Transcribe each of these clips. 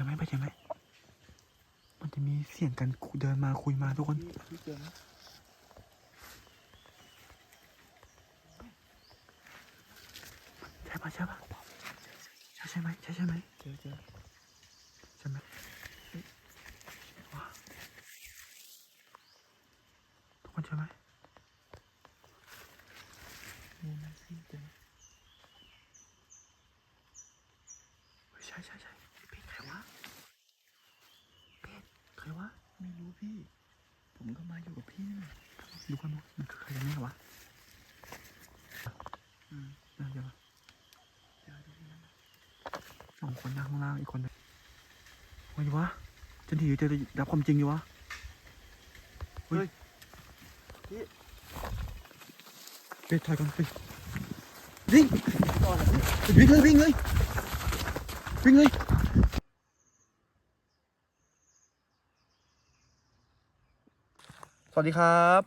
จะไหมไปเจะไหม มันจะมีเสียงกันเดินมาคุยมาทุกคนใช่ปะใช่ปะใช่ใช่ไหมใช่ใช่ไหมเจอเจอ ใช่ไหมว้าทุกคนใช่ไหม นี่นะพี่เจอ เฮ้ยใช่ใช่ใช่เป็ดใครวะเป็ดใครวะ ไม่รู้พี่ ผมก็มาอยู่กับพี่นี่นะ ดูกันดูมันคือใครกันแน่วะ อืม น่าจะวะ เจอดูพี่นั่นนะ สองคนนั่งข้างล่างอีกคนหนึงโอ้ยวะจะหนีหรือจะรับความจริงดีวะ เฮ้ยเป็ดถอยก่อนไปวิ่งต่อเลยพี่วิ่งเลยวิ่งเลยวิ่งเลยสวัสดีครับ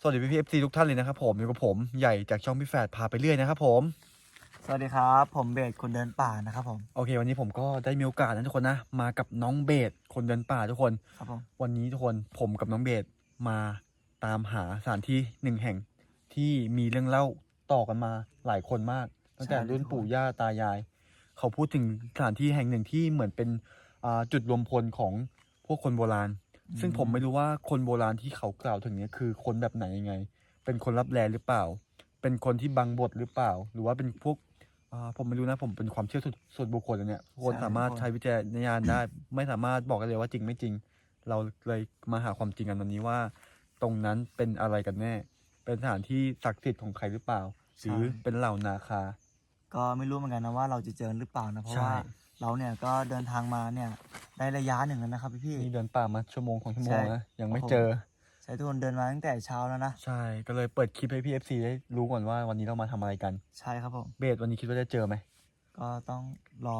สวัสดีพี่พีเอฟซีทุกท่านเลยนะครับผมอยู่กับผมใหญ่จากช่องพี่แฝดพาไปเรื่อยนะครับผม สวัสดีครับ ผมเบสคนเดินป่านะครับผม โอเค วันนี้ผมก็ได้มีโอกาสนะทุกคนนะ มากับน้องเบสคนเดินป่าทุกคน ครับผม วันนี้ทุกคนผมกับน้องเบสมาตามหาสถานที่หนึ่งแห่งที่มีเรื่องเล่าต่อกันมาหลายคนมาก ตั้งแต่รุ่นปู่ย่าตายาย เขาพูดถึงสถานที่แห่งหนึ่งที่เหมือนเป็นอ่าจุดรวมพลของพวกคนโบราณ ซึ่งผมไม่รู้ว่าคนโบราณที่เขากล่าวถึงเนี้คือคนแบบไหนยังไง เป็นคนรับแลหรือเปล่า เป็นคนที่บังบทหรือเปล่า หรือว่าเป็นพวก อ่าผมไม่รู้นะผมเป็นความเชื่อส่วนส่วนบุคคลอันเนี้ยทุกคนสามารถใช้วิจารณญาณได้ ไม่สามารถบอกได้เลยว่าจริงไม่จริง เราเลยมาหาความจริงกันวันนี้ว่า ตรงนั้นเป็นอะไรกันแน่ เป็นสถานที่ศักดิ์สิทธิ์ของใครหรือเปล่า หรือเป็นเหล่านาคา ก็ไม่รู้เหมือนกันนะว่าเราจะเจอหรือเปล่านะเพราะใช่ ว่าเราเนี่ยก็เดินทางมาเนี่ยได้ระยะหนึ่งแล้วนะครับพี่พี่ นี่เดินป่ามาชั่วโมงของชั่วโมงใช่ นะยังไม่โอ้โหเจอใช้ทุกคนเดินมาตั้งแต่เช้าแล้วนะ ใช่ ก็เลยเปิดคลิปให้พี่เอฟซีได้รู้ก่อนว่าวันนี้เรามาทำอะไรกัน ใช่ครับผม เบสวันนี้คิดว่าจะเจอไหม ก็ต้องรอ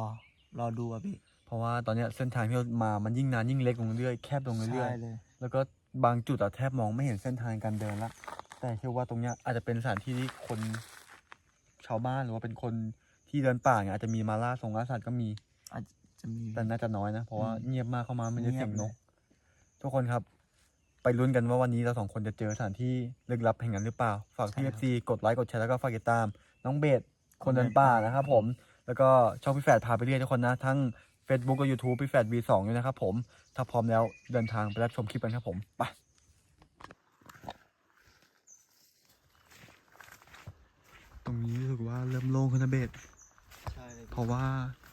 รอดูอะพี่ เพราะว่าตอนเนี้ยเส้นทางที่เรามามันยิ่งนานยิ่งเล็กลงเรื่อยๆแคบลงเรื่อยใช่เลย ๆแล้วก็บางจุดอะแทบมองไม่เห็นเส้นทางการเดินละแต่เชื่อว่าตรงเนี้ยอาจจะเป็นสถานที่ที่คนชาวบ้านหรือว่าเป็นคนที่เดินป่าเนี่ยอาจจะมีมาล่าสงล่าสัตว์ก็มี อาจจะมี แต่น่าจะน้อยนะ เพราะว่าอืมเงียบมากเข้ามาไม่ได้เงียบเสียงนกเลยทุกคนครับ ไปลุ้นกันว่าวันนี้เราสองคนจะเจอสถานที่ลึกลับแห่งนั้นหรือเปล่า ฝากพี่เอฟซีกดไลค์กดแชร์แล้วก็ฝากติดตาม น้องเบสคนเดินป่านะครับผม แล้วก็ช่องพี่แฝดพาไปเรื่อยทุกคนนะ ทั้ง Facebook กับ YouTube พี่แฝด V2 ด้วยนะครับผม ถ้าพร้อมแล้วเดินทางไปรับชมคลิปกันครับผม ไปตรงนี้รู้สึกว่าเริ่มโล่งขึ้นนะเบสใช่เลยเพราะว่า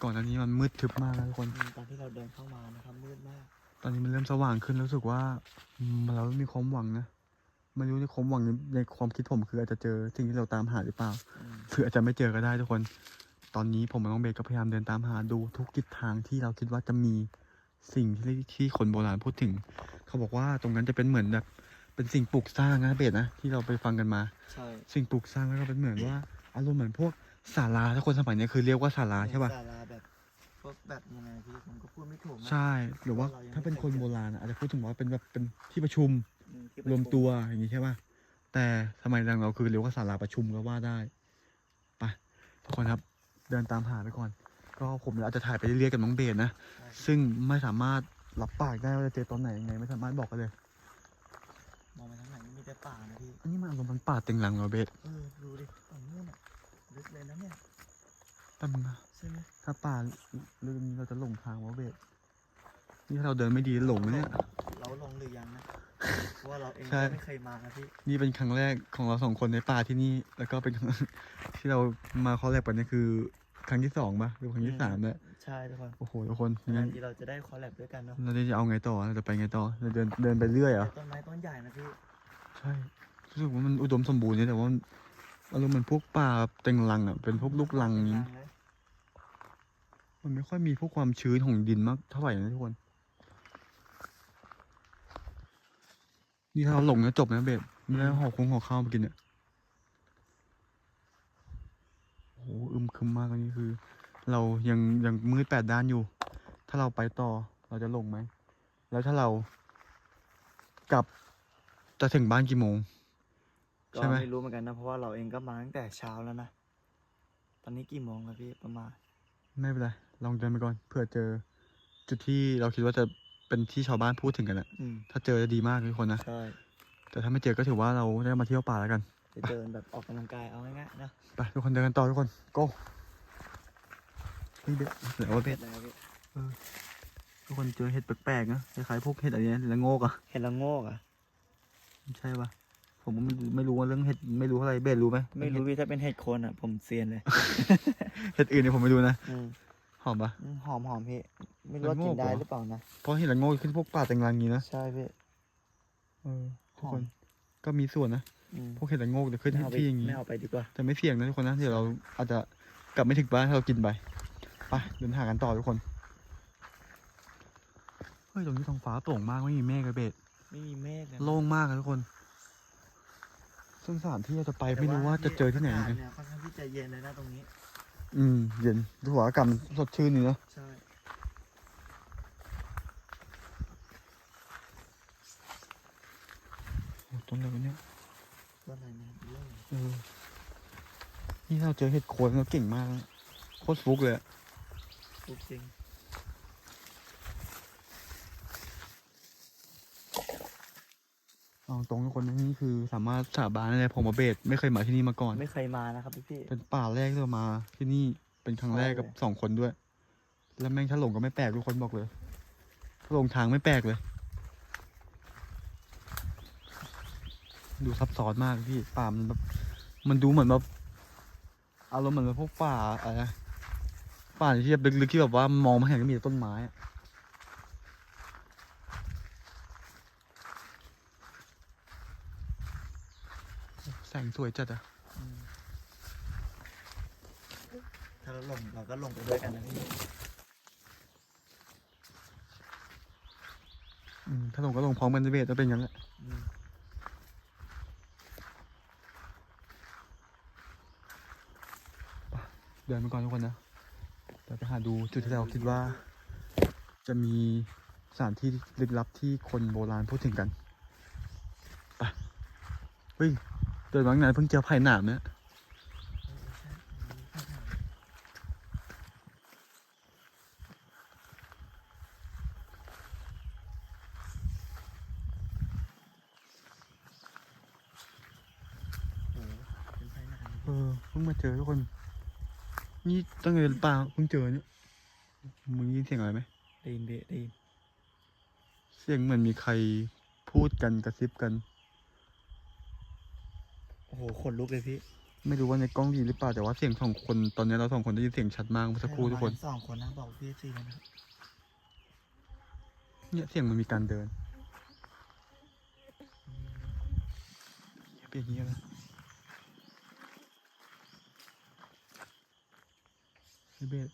ก่อนหน้านี้มันมืดทึบมากนะทุกคนอืมตอนที่เราเดินเข้ามานะครับมืดมาก ตอนนี้มันเริ่มสว่างขึ้นแล้วรู้สึกว่าอืมเรามีความหวังนะไม่รู้ในความหวังในในความคิดผมคืออาจจะเจอสิ่งที่เราตามหาหรือเปล่าอืมหรืออาจจะไม่เจอก็ได้ทุกคน ตอนนี้ผมกับน้องเบสก็พยายามเดินตามหาดูทุกทิศทางที่เราคิดว่าจะมีสิ่งที่ที่คนโบราณพูดถึง เขาบอกว่าตรงนั้นจะเป็นเหมือนแบบเป็นสิ่งปลูกสร้างนะเบสนะที่เราไปฟังกันมาใช่สิ่งปลูกสร้างแล้วก็เป็นเหมือนว่าอารมณ์เหมือนพวกศาลาถ้าคนสมัยนี้คือเรียกว่าศาลาใช่ป่ะศาลาแบบพ วกแบบยังไงพี่ผมก็พูดไม่ถูกนะใช่ หรือว่าเรายังไม่ถ้าเป็นเคยคนเจอโบราณอะอาจจะพูดถึงว่าเป็นแบบเป็นที่ประชุมอืที่รวมตัวอย่างนี้ใช่ป่ะแต่สมัยหลังเราคือเรียกว่าศาลาประชุมก็ว่าได้ไปทุกคนครับเดินตามหาไปก่อน ก็ผมอาจจะถ่ายไปเรื่อยๆกับน้องเบสนะใช่ซึ่งไม่สามารถรับปากได้ว่าจะเจอตอนไหนยังไง ไม่สามารถบอกกันเลย มองไปทางไหนมีแต่ป่านะพี่ อันนี้มันอารมณ์มันป่าเต็งหลังเหราเบสเออดูดิฝั่งนู้นอะลึกเลยนะเนี่ย แป๊บนึงนะ ใช่ไหมถ้าป่าลืมเราจะหลงทางวะเบสนี่ถ้าเราเดินไม่ดีหลงนะเนี่ยเราลงหรือยังนะเพราะว่าเราเองใช่ก็ไม่เคยมานะพี่นี่เป็นครั้งแรกของเราสองคนในป่าที่นี่ แล้วก็เป็นครั้งที่เรามาคอลแลบกันนี่คือ ครั้งที่สองปะหรือครั้งที่สามแล้วใช่ทุกคนโอ้โหทุกคนนางั้นนทีเราจะได้คอลแลบด้วยกันเนาะเราจะเอาไงต่อเราจะไปไงต่อเราเดินเดินไปเรื่อยเหรอแต่ต้นไม้ต้นใหญ่นะพี่ใช่รู้สึกว่ามันอุดมสมบูรณ์เนี่ยแต่ว่ามันอารมณ์เหมันพวกป่าเต็งรังอะเป็นพวกลูกรังนี้เลย มันไม่ค่อยมีพวกความชื้นของดินมากเท่าไหร่นะทุกคน นี่ถ้าเราหลงนะจบนะเบสไม่ได้ห่อคงห่อข้าวมากินเนี่ยโอ้โหอึมครึมมากอันนี้คือ เรายังยังมืดแปดด้านอยู่ ถ้าเราไปต่อเราจะหลงไหม แล้วถ้าเรากลับจะถึงบ้านกี่โมง ก็ใช่ไหม ไม่รู้เหมือนกันนะ เพราะว่าเราเองก็มาตั้งแต่เช้าแล้วนะ ตอนนี้กี่โมงแล้วพี่ประมาณ ไม่เป็นไร ลองเดินไปก่อนเผื่อเจอ จุดที่เราคิดว่าจะเป็นที่ชาวบ้านพูดถึงกันอะอืมถ้าเจอจะดีมากทุกคนนะใช่แต่ถ้าไม่เจอก็ถือว่าเราได้มาเที่ยวป่าแล้วกันไปเดินแบบออกกำลังกายเอาง่ายๆนะไปทุกคนเดินกันต่อทุกคนโก้นี่เบ็ดเดี๋ยวว่าเบ็ดนะครับพี่ทุกคนเจอเห็ดแปลกๆนะคล้ายๆพวกเห็ดอะไรเนี่ยละโงกอะ เห็นละโงกอะ ใช่ปะผมก็ไม่ไม่รู้ว่าเรื่องเห็ดไม่รู้อะไรเบ็ดรู้ไหมไม่รู้พี่ถ้าเป็นเห็ดโคนอะ ผมเซียนเลยเห็ดอื่นเนี่ยผมไม่รู้นะ อืม หอมปะอืมหอมหอมพี่ ไม่รู้ว่าละโงกิกนได้เหรอหรือเปล่านะ เพราะเห็ดละโงกขึ้นพวกป่าแตงรังอย่างนี้นะ ใช่พี่เออทุกหอมคน ก็มีส่วนนะอืมพวกเห็ดละโงกจะขึ้นไม่เอาไปที่อย่างนี้ไม่เอาไปดีกว่า แต่ไม่เสี่ยงนะทุกคนนะ เดี๋ยวเราอาจจะกลับไม่ถึงบ้านถ้าเรากินไป ไปเดินทางกันต่อทุกคน เฮ้ยตรงนี้ท้องฟ้าโปร่งมากไม่มีเมฆเลยเบ็ด ไม่มีเมฆเลยนะโล่งมากอะทุกคนซึ่งสถานที่เราจะไปไม่รู้ว่าจะเจอที่ไหนแต่เหมือนว่ากันเนี่ยค่อนข้างที่จะเย็นเลยนะตรงนี้ อืม เย็นดูหัวอากาศมันสดชื่นนี่เนอะใช่ โอ้ต้นอะไรวะเนี่ยต้นอะไรนะเรื่องเออนี่เราเจอเห็ดโคนเราเก่งมากนะโคตรฟุกเลยอะ ปลูกจริง เอาตรงทุกคนนะนี่คือสามารถสาบานได้เลยผมมาเบสไม่เคยมาที่นี่มาก่อน ไม่เคยมานะครับพี่พี่เป็นป่าแรกที่เรามาที่นี่เป็นครั้งแรกกับใช่เลยสองคนด้วย แล้วแม่งถ้าหลงก็ไม่แปลกทุกคนบอกเลยถ้าหลงทางไม่แปลกเลย ดูซับซ้อนมากพี่ป่ามันแบบมันดูเหมือนแบบอารมณ์เหมือนแบบพวกป่าอะไรนะป่าที่แบบลึกๆที่แบบว่ามองมาเห็นก็มีแต่ต้นไม้อะแสงสวยจัดอะอืมถ้าเราลงเราก็ลงไปด้วยกันนะพี่อืมถ้าลงก็ลงพร้อมกันจะเบสจะเป็นอย่างนั้นแหละอืมเดินไปก่อนทุกคนนะเดี๋ยวไปหาดูจุดที่เราคิดว่า จะมีสถานที่ลึกลับที่คนโบราณพูดถึงกัน ไปเฮ้ย เดินมาข้างในเพิ่งเจอไผ่หนามเนี่ยโอ้โหเป็นไฟหนาเออเพิ่งมาเจอทุกคน นี่ตั้งแต่ป่าเพิ่งเจอเนี่ยมึงได้ยินเสียงอะไรไหมได้ยินพี่ได้ยินเสียงเหมือนมีใครพูดกันกระซิบกัน โอ้โหขนลุกเลยพี่ไม่รู้ว่าในกล้องดีหรือเปล่าแต่ว่าเสียงสองคนตอนนี้เราสองคนได้ยินเสียงชัดมากเมื่อสักครู่ทุกคนให้เรามาสองคนนะบอกพี่สี่นะครับเนี่ยเสียงมันมีการเดินเปลี่ยนอย่างนี้นะไอ้เบส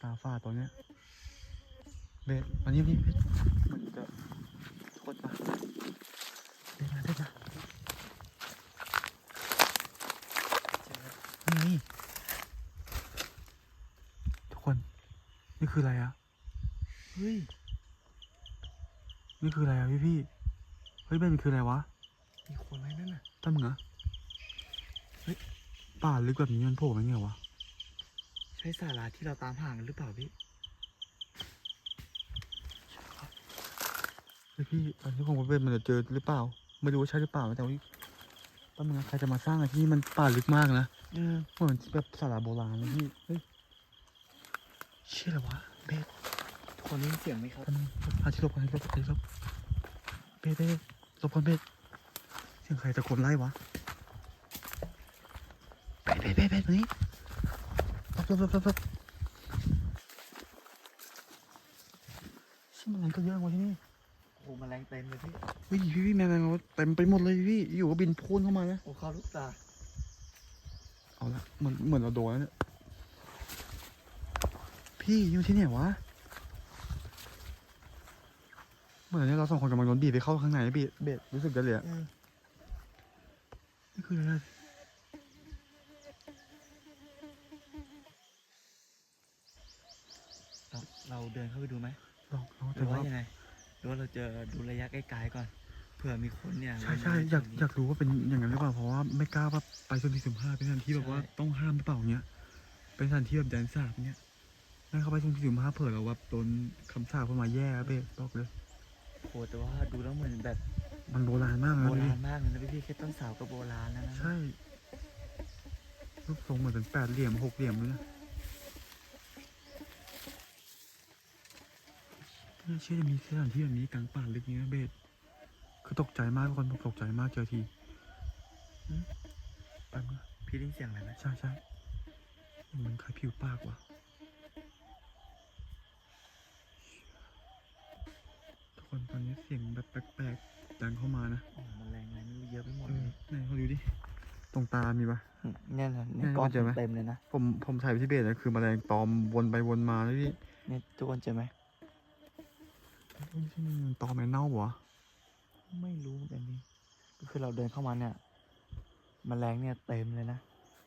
ตาฝ้าตัวเนี้ยเบสมานี่มานี่เบสมันจะโคตรปะเบสมาเบสมานี่นี่ทุกคน นี่ คืออะไรอะเฮ้ย นี่คืออะไรอะพี่พี่ๆเฮ้ยเบนมันคืออะไรวะ มีคนไหมนั่นน่ะตั้งมึงอะเฮ้ย ป่าลึกแบบนี้มันโผล่มาไงวะ ใช่สาราที่เราตามหากันหรือเปล่าพี่เฮ้ยพี่อันนี้ของเบนมันจะเจอหรือเปล่า ไม่รู้ว่าใช่หรือเปล่านะแต่ว่าตั้งมึงอะใครจะมาสร้างอะที่นี่มันป่าลึกมากนะอืมเหมือนแบบสาราโบราณเลยพี่ เฮ้ย เชี่ยอะไรวะ เบสทุกคนได้เสียงไหมครับกันหาที่ลบกันที่หลบที่หลบเบสเบสลบก่อนเบสเสียงใครตะโกนไล่วะเบสเบสเบสเบสมานี่หลบลบลบลบลบชิมันอะไรก็เยอะวะที่นี่โอ้โหแมลงเต็มเลยพี่เฮ้ยพี่พี่แมลงเต็มไปหมดเลยพี่อยู่ก็บินพ่นเข้ามานะโอ้เข้าลูกตาเอาละเหมือนเหมือนเราโดนแล้วเนี่ยพี่อยู่ที่ไหนวะ เหมื อนเนี่ยเราสองคนกำลังโดนบีบไปเข้าข้างในบีบเบ็ดรู้สึกกันเลยอะอืมนี่คืออะไรอะเราเราเดินเข้าไปดูไหมลองลองหแต่รือว่าว่ายังไงหรือว่าเราเจอดูระยะไกลๆก่อน เผื่อมีคนเนี่ยใช่ใช่วนอยากแถวนี้อยากรู้ว่าเป็นอย่างนั้นหรือเปล่าเพราะว่าไม่กล้าว่าไปสุ่มสี่สุ่มห้าเป็นสถานที่แบบว่าใช่ต้องห้ามหรือเปล่าเนี้ย เป็นสถานที่แบบแดนสาบเนี้ยแม่งเข้าไปสุ่มสี่สุ่มห้าเผื่อเราแบบโดนคำสาปเข้ามาแย่อะเบสบอกเลย โหแต่ว่าดูแล้วเหมือนแบบมันโบราณมากโบนะดูราดิณมากเลยนะพี่พี่ๆแค่ต้นเสาก็โบราณแล้วนะใช่รูปทรงเหมือนเป็นแปดเหลี่ยมหกเหลี่ยมเลยนะไม่เชื่อจะมีสถานที่แบบนี้กลางป่าลึกอย่างนี้นะเบสคือตกใจมากทุกคนผมตกใจมากเจอทีหึแป๊บนึงพี่ได้ยินเสียงอะไรไหมใช่ใช่เหมือนใครผิวปากว่ะทุก คนตอนนี้เสียงแบบแปลกๆดังเข้ามานะโอ้มันแรงอะไรไม่รู้เยอะไปหมดเอเลอยไหนเขาดูดิตรงตามีปะเนี่ยนะเนี่เนี่ยยก้อนเจอไหมเต็มเลยนะผมผมถ่ายไปที่เบสนะคือแมลงตอมวนไปวนมาเลยพี่เนี่ยทุกคนเจอไหมไม่ใช่มันตอมแมงเน่าเหรอวะไม่รู้เหมือนกันนี่ก็คือเราเดินเข้ามาเนี่ยแมลงเนี่ยเต็มเลยนะ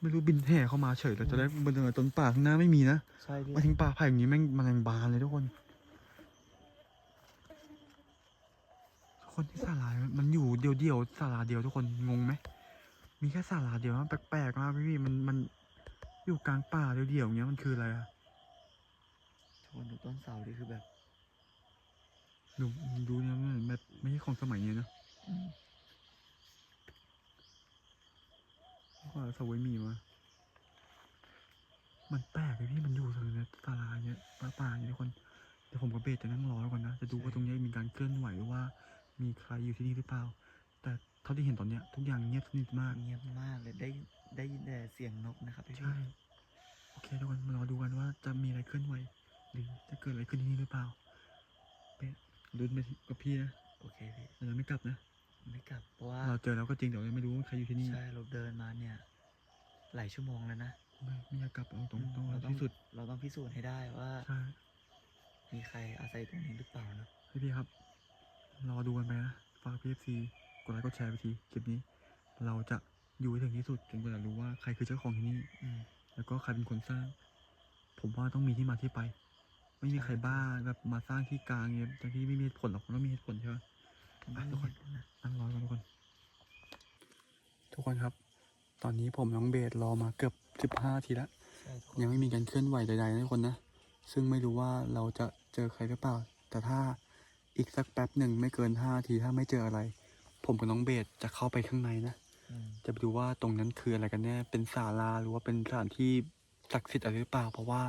ไม่รู้บินแห่เข้ามาเฉยแต่จะได้บนเดินต้นป่าข้างหน้าไม่มีนะใช่พี่มาถึงป่าไผ่อย่างนี้แม่งแมลงบานเลยทุกคนทุก คนที่ศาลา มันอยู่เดียวเดียวๆศาลาเดียวทุกคนงงไหมมีแค่ศาลาเดียวมันแปลกๆมากพี่มันมันอยู่กลางป่าเดียวเดียวๆอย่างเงี้ยมันคืออะไรอะทุกคนดูต้นเสาดิคือแบบดูดูเนี่ยมันแบบไม่ใช่ของสมัยนี้นะอืมว่าสวยมีมามันแปลกเลยพี่มันอยู่ตรงนี้ศาลาเนี้ยป่าป่าๆอย่างเงี้ยทุกคนเดี๋ยวผมกับเบสจะนั่งรอไว้ก่อนนะ จะดูว่าตรงเนี้ยมีการเคลื่อนไหวหรือว่า มีใครอยู่ที่นี่หรือเปล่า แต่เท่าที่เห็นตอนเนี้ยทุกอย่างเงียบสนิทมากเงียบมากเลยได้ได้ยินแต่เสียงนกนะครับพี่ใช่โอเคทุกคนมารอดูกันว่าจะมีอะไรเคลื่อนไหวหรือจะเกิดอะไรขึ้นที่นี่หรือเปล่าเป็นลุ้นไปกับพี่นะโอเคพี่เราจะไม่กลับนะ ไม่กลับเพราะว่าเราเจอแล้วก็จริงแต่เราไม่รู้ว่าใครอยู่ที่นี่ใช่เราเดินมาเนี่ย หลายชั่วโมงแล้วนะไม่ไม่อยากกลับเอาตรงต้องเราเอาที่สุดเราต้องพิสูจน์ให้ได้ว่าใช่มีใครอาศัยตรงนี้หรือเปล่านะพี่พี่ครับ รอดูกันไปนะฝากพีเอฟซีกดไลค์กดแชร์ไปทีคลิปนี้ เราจะอยู่ให้ถึงที่สุดจนกว่าจะรู้ว่าใครคือเจ้าของที่นี่อืมแล้วก็ใครเป็นคนสร้าง ผมว่าต้องมีที่มาที่ไป ไม่มีใครบ้าแบบมาสร้างที่กลางเนี่ยแต่ที่ไม่มีเหตุผลหรอกมันต้องมีเหตุผลใช่ไหมผมไม่ทุกคนเห็นนะนั่งรอกันทุกคน ทุกคนครับ ตอนนี้ผมน้องเบสรอมาเกือบสิบห้าทีแล้วใช่ทุกคนยังไม่มีการเคลื่อนไหวใดๆนะทุกคนนะซึ่งไม่รู้ว่าเราจะเจอใครหรือเปล่า แต่ถ้า อีกสักแป๊บหนึ่งไม่เกินห้าทีถ้าไม่เจออะไร ผมกับน้องเบสจะเข้าไปข้างในนะอืมจะไปดูว่าตรงนั้นคืออะไรกันแน่ เป็นศาลาหรือว่าเป็นสถานที่ศักดิ์สิทธิ์อะไรหรือเปล่า เพราะว่า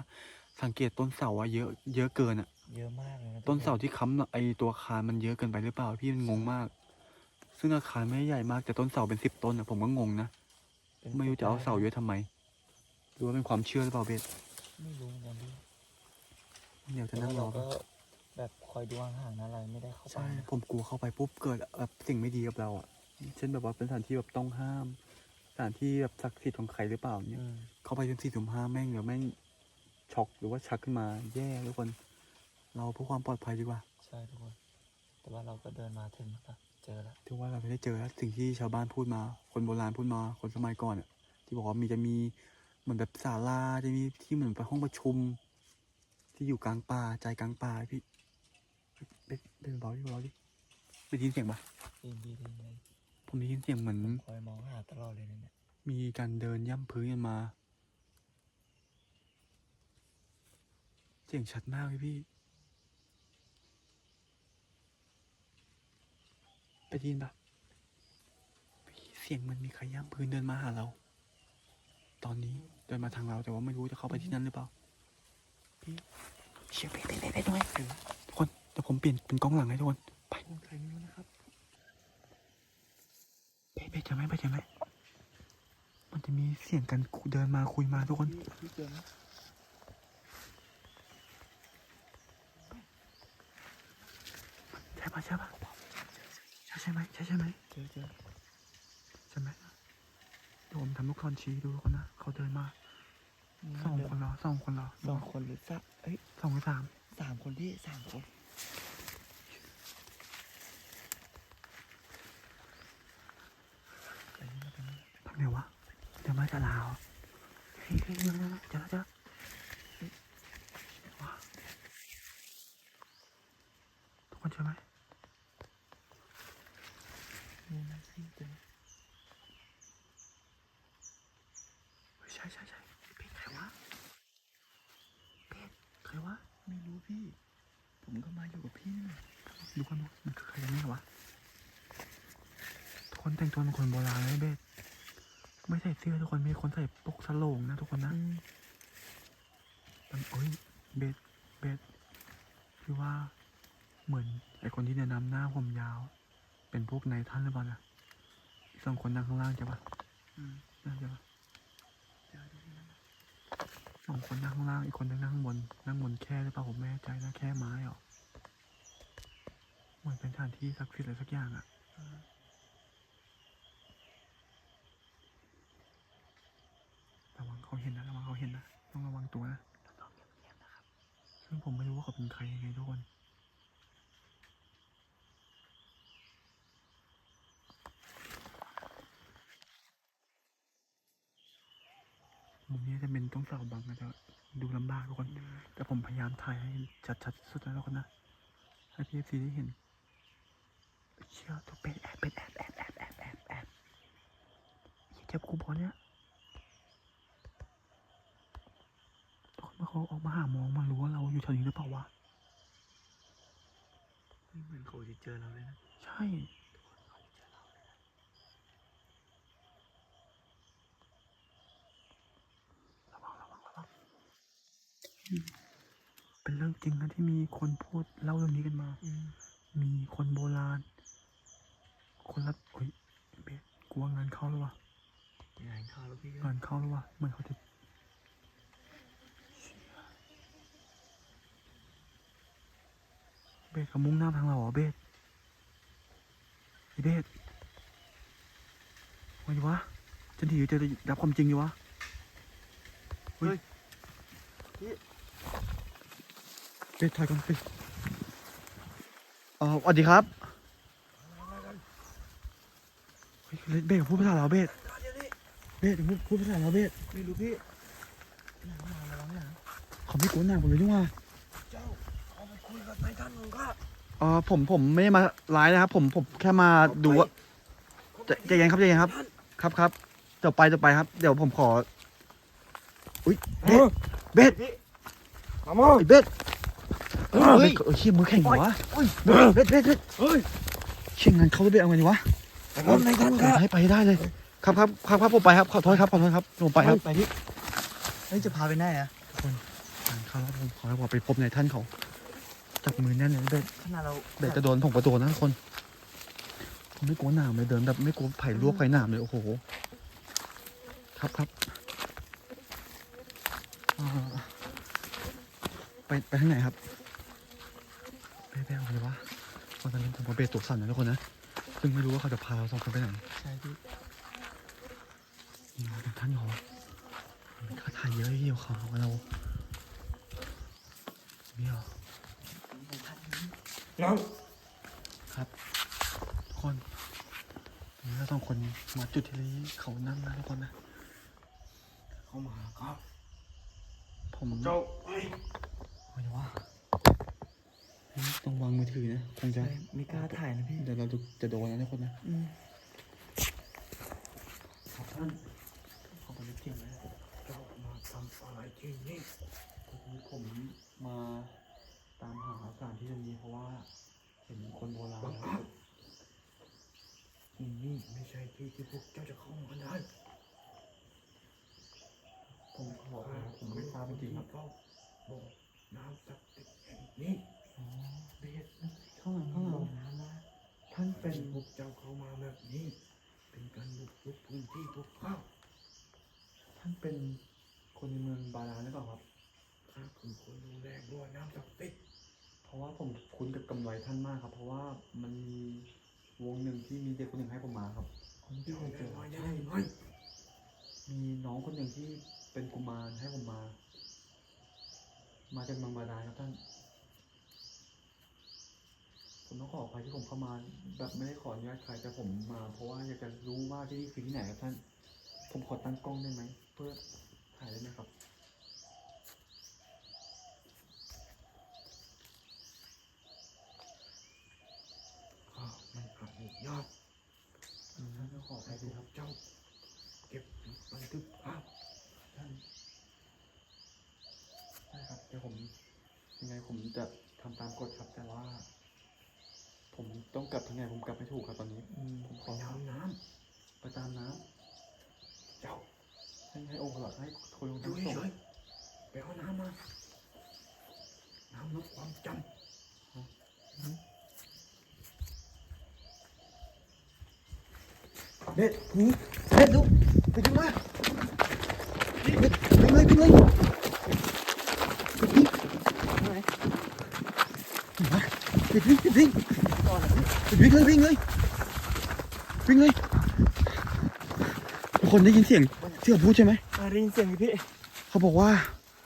สังเกตต้นเสาอะเยอะเยอะเกินอะเยอะมากเลยนะต้นเสาทุกคที่ค้ำไอตัวอาคารมันเยอะเกินไปหรือเปล่าพี่มันงงมาก ซึ่งอาคารไม่ได้ใหญ่มากแต่ต้นเสาเป็นสิบต้นอะผมก็งงนะเป็นไม่รู้จะเอาเสาไปเยได้อะทำไมหรือว่าเป็นความเชื่อหรือเปล่าเบสไม่รู้เหมือนกันพี่เดี๋ยวจะแต่นั่ว่างรเราอก็แบบ คอยดูห่างๆนะเราไม่ได้เข้าไปใช่นะผมกลัวเข้าไปปุ๊บเกิดแบบสิ่งไม่ดีกับเราอะเช่นแบบว่าเป็นสถานที่แบบต้องห้าม สถานที่แบบศักดิ์สิทธิ์ของใครหรือเปล่าเนี่ย อืมเข้าไปจนสี่ถุมห้าแม่งเดี๋ยวแม่งช็อกหรือว่าชักขึ้นมาแย่ทุกคน เราเพื่อความปลอดภัยดีกว่า ใช่ทุกคน แต่ว่าเราก็เดินมาถึงแล้วก็เจอแล้วถือว่าเราไม่ได้เจอแล้วสิ่งที่ชาวบ้านพูดมา คนโบราณพูดมา คนสมัยก่อนอะที่บอกว่ามีจะมีเหมือนแบบศาลาจะมีที่เหมือนไปห้องประชุม ที่อยู่กลางป่าใจกลางป่าพี่เป็ นเป็นเบาที่เบาดิได้ยินเสียงปะดีดีดีเลยผมได้ยินเสียงเหมือนคอยมองหาตลอดเลยนะเนี่ยมีการเดินย่ำพื้นกันมา เสียงชัดมากเลยพี่ไปได้ยินปะพี่เสียงมันมีใครย่ำพื้นเดินมาหาเรา ตอนนี้เดินมาทางเราแต่ว่าไม่รู้จะเข้าไปที่นั่นหรือเปล่าพี่เชี่ยไปไปไปไปหน่อยทุกคน เดี๋ยวผมเปลี่ยนเป็นกล้องหลังให้ทุกคน ไปใครไม่รู้นะครับไปไปเจอไหมไปเจอไหมมันจะมีเสียงกันคุยเดินมาคุยมาทุกคนพี่พี่เจอไหมใช่ปะใช่ปะใช่ใช่ไหมใช่ใช่ไหมเจอเจอใช่ไหมเดี๋ยวผมทำลูกศรชี้ดูทุกคนนะเขาเดินมาสองคนเหรอสองคนเหรอสองคนหรือสักเอ้ยสองหรือสามสามคนพี่สามคน ทำไงวะ เดินมาจะลาวเฮ้ยเฮ้ยเดี๋ยวเดี๋ยวเจอว้าทุกคนใช่ไหมนี่นะพี่เจอเฮ้ยใช่ใช่ใช่เพจใครวะเพจใครพี่ ผมก็มาอยู่กับพี่นี่แหละดูกันว่ามันคือใครกันแน่วะทุกคนแต่งตัวเป็นคนโบราณเลยเบสไม่ ใส่เสื้อทุกคนมีคนใส่ปกสโลงนะทุกคนนะอืมมันเอ้ยเบสเบสคือว่าเหมือนไอคนที่แนะนำหน้าผมยาว เป็นพวกนายท่านหรือเปล่านะอีกสองคนนั่งข้างล่างใช่ปะอืมนั่งใช่ปะเดี๋ยวดูนะสองคนนั่งข้างล่างอีกคนนึงนั่งข้างบน นั่งบนแค่หรือเปล่าผมไม่แน่ใจนะแค่ไม้เหรอเหมือนเป็นสถานที่ศักดิ์สิทธิ์อะไรสักอย่างอะอ่ ระวังเขาเห็นนะระวังเขาเห็นนะต้องระวังตัวนะเราต้องเงียบๆนะครับซึ่งผมไม่รู้ว่าเขาเป็นใครยังไงทุกคนมุมนี้จะเป็นต้องเสาบังนะจะดูลำบากทุกคน แต่ผมพยายามถ่ายให้ชัดๆที่สุดแล้วทุกคนนะ ให้พีเอฟซีได้เห็น เชื่อตัวเป็นแอบเป็นแอบแอบแอบแอบแอบแอบเหี้ยเจ็บกูพอเนี่ยทุกคน เมื่อเขาออกมาหามองมารู้ว่าเราอยู่แถวนี้หรือเปล่าวะไม่เหมือนเขาจะเจอเราเลยนะ ใช่ระวังระวังระวังอืมเป็นเรื่องจริงนะที่มีคนพูดเล่าเรื่องนี้กันมาอืมมีคนโบราณ คนรับเฮ้ยเบสกลัวงานเข้าแล้ววะงานเข้าแล้วพี่ก็งานเข้าแล้ววะเหมือนเขาจะเชี่ย เบสเขามุ่งหน้าทางเราเหรอเบสไอเบสไงดีวะจะดีหรือจะรับความจริงดีวะ เฮ้ยเบสถอยก่อนสิเออสวัสดีครับเฮ้ยเบสพูดภาษาเราวเบสเดี๋ยวนี้เบสพูดพูดภาษาเราวเบสไม่รู้พี่หนังมาแล้วเนี่ยเขาไม่กลัวหน้าผมเลยจังวะ ออผมผมไม่ได้มาไลฟ์นะครับ ผมผมแค่มาดูว่าใจใจเย็นครับใจเย็นครับ ครับครับเดี๋ยวไปเดี๋ยวไปครับ เดี๋ยวผมขอ อุ้ยเบสเบสมาโม่ไอ้เบสเฮ้ยเฮ้ยเชี่ยมือแข็งอยู่วะเบสเบสเบสเบสเฮ้ยเชี่ยงานเขาเบสเอาไงดีวะแต่ว่านายท่านข้าให้ไปให้ได้เลย ครับครับครับครับผมไปครับขอโทษครับขอโทษครับผมไปครับไปพี่เฮ้ยจะพาไปไหนอะงานเขาแล้วผมขอให้ผมไปพบในท่านเขา จับมือแน่นเลยเบสขนาดเราเบสจะโดนผมกระโดดนะทุกคนผมไม่กลัวหนามเลยเดินแบบไม่กลัวไผ่ลวกไผ่หนามเลยโอ้โห ครับครับอ่าไปไปทางไหนครับไปไปเอาเลยวะตอนนั้นผมกับเบสตัวสั่นนะทุกคนนะซึ่งไม่รู้ว่าเขาจะพาเราสองคนไปไหนใช่พี่นี่เราเป็นท่านเหรอมีคาถาเยอะเยี่ยวเขาของเรานี่เหรอ น้องครับทุกคนตอนนี้เราสองคนมาจุดที่เขานั่งนะทุกคนนะ เข้ามาครับผมเจ้าเฮ้ยไม่รู้ว่าเฮ้ยต้องวางมือถือนะคงจะใช่ไม่กล้าถ่ายนะพี่เดี๋ยวเราจะจะโดนนะทุกคนนะอืมครับท่านขอบคุณจริงนะเจ้ามาทำอะไรที่นี่ผมผมมา ตามหาสถานที่ตรงนี้เพราะว่าเห็นคนโบราณบังอาจที่นี่ไม่ใช่ที่ที่พวกเจ้าจะเข้ามาได้ผมขอผมไม่ทราบจริงๆครับเฝ้าบ่อน้ำศักดิ์สิทธิ์แห่งนี้อ๋อเบสข้างหลังข้างหลังน้ำนะท่านเป็นพวกเจ้าเข้ามาแบบนี้ เป็นการบุกรุกพื้นที่พวกข้าท่านเป็นคนในเมืองบาดาลหรือเปล่าครับข้าคือคนดูแลบ่อน้ำศักดิ์สิทธิ์เพ ราะว่าผมคุ้นกับกำไรท่านมากครับ เพราะว่ามันมีวงหนึ่งที่มีเด็กคนหนึ่งให้ผมมาครับผมที่เจ้าเคยเจอใช่ไหมมีน้องคนหนึ่งที่เป็นกุมารให้ผมมา มาจากเมืองบาดาลครับท่าน ผมต้องขออภัยที่ผมเข้ามา แบบไม่ได้ขออนุญาตใครแต่ผมมา เพราะว่าอยากจะรู้ว่าที่นี่คือที่ไหนครับท่าน ผมขอตั้งกล้องได้ไหมเพื่อถ่ายได้ไหมครับ ข้าไม่อนุญาต อืมท่านต้องขออภั ให้ ย พ ด้วย ว ครับ กเจ้า เก็บบันทึกภาพ ท่านใช่ครับเดี๋ยวผมยังไงผมจะ ต้องกลับทางไหนผมกลับไม่ถูกครับตอนนี้อืมผมขอไปตามน้ไปตามน้ำเจ้าให้ให้องค์หลักให้คนลงำทุดูนเฉยๆไปเอาน้ำมา น้ำลดความจำเด็ดหูเด็ดลูกไปขึ้นมาเด็ดไปเลยไปเลย เด็ดวิ่งเด็ดวิ่งเด็ดวิ่งเลยวิ่งเลยวิ่งเลยทุกคนได้ยินเสียงที่เขาพูดใช่ไหมได้ยินเสียงพี่ เขาบอกว่า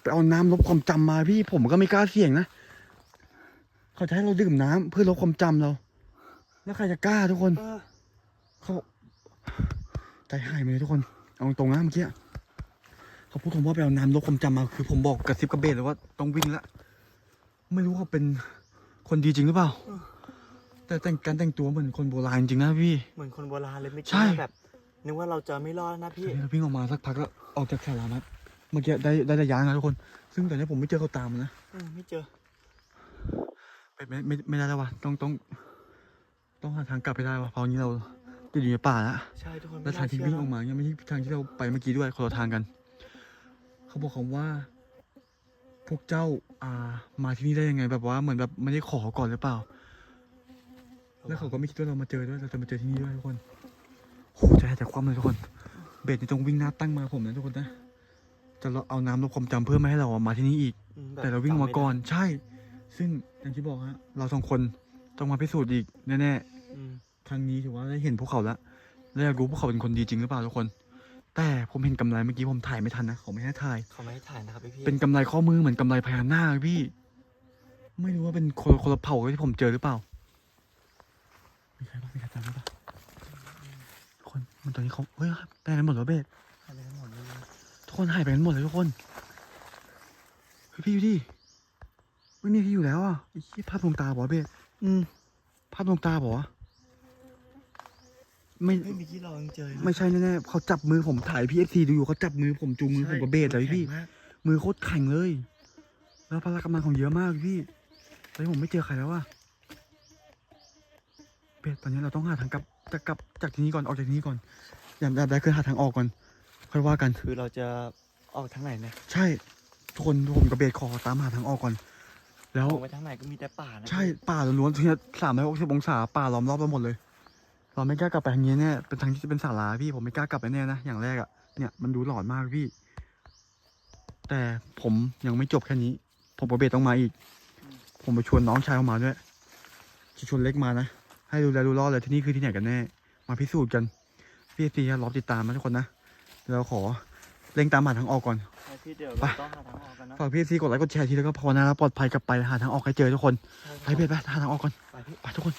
ไปเอาน้ำลบความจำมาพี่ผมก็ไม่กล้าเสี่ยงนะเขาจะให้เราดื่มน้ำเพื่อลบความจำเรา แล้วใครจะกล้าทุกคน เออ เขาใจหายไปเลยทุกคน เอาตรงๆนะเมื่อกี้เขาพูดผมว่าไปเอาน้ำลบความจำมา คือผมบอกกระซิบกระเบนเลยว่าต้องวิ่งละ ไม่รู้เขาเป็น คนดีจริงหรือเปล่า แต่แต่งการแต่งตัวเหมือนคนโบราณจริงนะพี่ เหมือนคนโบราณเลยไม่ใช่คิดว่าแบบนึกว่าเราจะไม่รอดนะพี่เราวิ่งออกมาสักพักก็ออกจากสารานัดเมื่อกี้ได้ได้ระยะนะทุกคน ซึ่งตอนนี้ผมไม่เจอเขาตามนะเออไม่เจอไม่ไม่ไม่ไม่ได้แล้ววะต้องต้อง ต้องหาทางกลับไปได้วะเพราะงี้เราจะอยู่ในป่าแล้วใช่ทุกคนแล้วทางที่วิ่งออกมาเนี่ยไม่ใช่ทางที่เราไปเมื่อกี้ด้วยคนละทางกัน เขาบอกคำว่า พวกเจ้าอ่ามาที่นี่ได้ยังไง แบบว่าเหมือนแบบไม่ได้ขอก่อนหรือเปล่า แล้วเขาก็ไม่คิดว่าเรามาเจอด้วยเราจะมาเจอที่นี่ด้วยทุกคนโหใจหายใจคว่ำเลยทุกคน เบสนี่ต้องวิ่งหน้าตั้งมาผมนะทุกคนนะจะเราเอาน้ำลบความจำเพื่อไม่ให้เรามาที่นี่อีก อืมแบบแต่เราวิ่งออกมาจำไได้ก่อนใช่ ซึ่งอย่างที่บอกฮะเราสองคนต้องมาพิสูจน์อีกแน่อืมๆครั้งนี้ถือว่าได้เห็นพวกเขาแล้วและอยากรู้พวกเขาเป็นคนดีจริงหรือเปล่าทุกคน แต่ผมเห็นกำไรเมื่อกี้ผมถ่ายไม่ทันนะเขาไม่ให้ถ่าย เขาไม่ให้ถ่ายนะครับพี่เป็นกำไรข้อมือเหมือนกำไรพญานาคพี่ ไม่รู้ว่าเป็นคนคนละเผ่ากับที่ผมเจอหรือเปล่ามีใครบ้างมีใครจำได้ปะทุกคนมันตอนนี้เขาเฮ้ยไปไหนกันหมดแล้วเบสถ่ายไปทั้งหมดเลยทุกคนหายไปกันหมดเลยทุกคนเฮ้ยพี่ดูดิไม่มีพี่อยู่แล้วอะไอ้ที่ภาพดวงตาบอกเบสอืมภาพดวงตาบอกว่า ไม่ไม่มีที่เรายังเจอเลยไม่ใช่แน่ๆเขาจับมือผมถ่ายพีเอฟซีดูอยู่เขาจับมือผมจูงมือผมกับเบสเลยพี่ แข็งมากมือโคตรแข็งเลย แล้วพละกำลังของเยอะมากพี่ตอนนี้ผมไม่เจอใครแล้วว่ะเบสตอนนี้เราต้องหาทางกลับจะกลับจากที่นี้ก่อนออกจากที่นี้ก่อนอย่างแรกคือหาทางออกก่อนค่อยว่ากัน คือเราจะออกทางไหนเนี่ยใช่ทุกคนผมกับเบสขอตามหาทางออกก่อน แล้วออกไปทางไหนก็มีแต่ป่านะใช่ป่าล้วนๆที่สามร้อยหกสิบองศาป่าล้อมรอบเราหมดเลย เราไม่กล้ากลับไปทางนี้แน่เป็นทางที่จะเป็นศาลาพี่ผมไม่กล้ากลับไปแน่นะอย่างแรกอะเนี่ยมันดูหลอนมากพี่ แต่ผมยังไม่จบแค่นี้ ผมกับเบสต้องมาอีก ผมไปชวนน้องชายเขามาด้วยจะชวนเล็กมานะให้ดูแลดูรอดเลยที่นี่คือที่ไหนกันแน่ มาพิสูจน์กันพี่ซีรอบติดตามนะทุกคนนะเดี๋ยวเราขอเร่งตามหาทางออกก่อนใช่พี่เดี๋ยวไปเราต้องหาทางออกกันนะฝากพี่ซีกดไลค์กดแชร์ทีแล้วก็ภาวนาปลอดภัยกลับไปหาทางออกให้เจอทุกคนใช่ไปเบสไปหาทางออกก่อนไปพี่ไปทุกคน